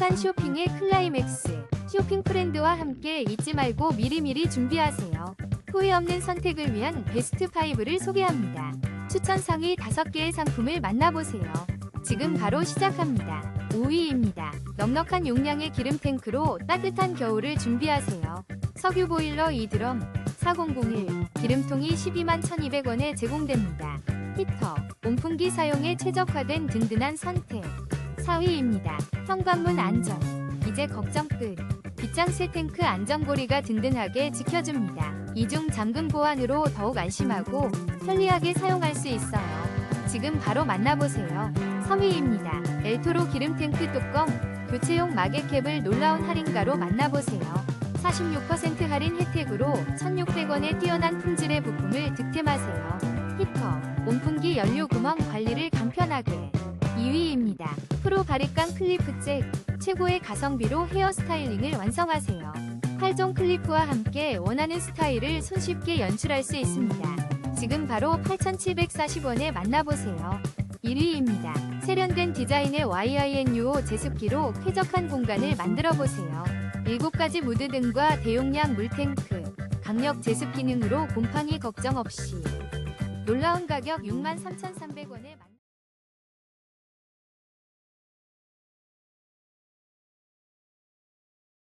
행복한 쇼핑의 클라이맥스. 쇼핑 프렌드와 함께 잊지 말고 미리미리 준비하세요. 후회 없는 선택을 위한 베스트 5를 소개합니다. 추천 상위 5개의 상품을 만나보세요. 지금 바로 시작합니다. 5위입니다. 넉넉한 용량의 기름 탱크로 따뜻한 겨울을 준비하세요. 석유 보일러 2드럼 4001 기름통이 12만 1200원에 제공됩니다. 히터, 온풍기 사용에 최적화된 든든한 선택. 4위입니다. 현관문 안전. 이제 걱정 끝. 빗장새 탱크 안전고리가 든든하게 지켜줍니다. 이중 잠금 보안으로 더욱 안심하고 편리하게 사용할 수 있어요. 지금 바로 만나보세요. 3위입니다. 엘토로 기름 탱크 뚜껑 교체용 마개캡을 놀라운 할인가로 만나보세요. 46% 할인 혜택으로 1,600원의 뛰어난 품질의 부품을 득템하세요. 히터, 온풍기 연료 구멍 관리를 간편하게. 2위입니다. 프로 바리깡 클리프 잭 최고의 가성비로 헤어스타일링을 완성하세요. 8종 클리프와 함께 원하는 스타일을 손쉽게 연출할 수 있습니다. 지금 바로 8,740원에 만나보세요. 1위입니다. 세련된 디자인의 YINUO 제습기로 쾌적한 공간을 만들어 보세요. 7가지 무드 등과 대용량 물탱크, 강력 제습 기능으로 곰팡이 걱정 없이 놀라운 가격 63,300원에 만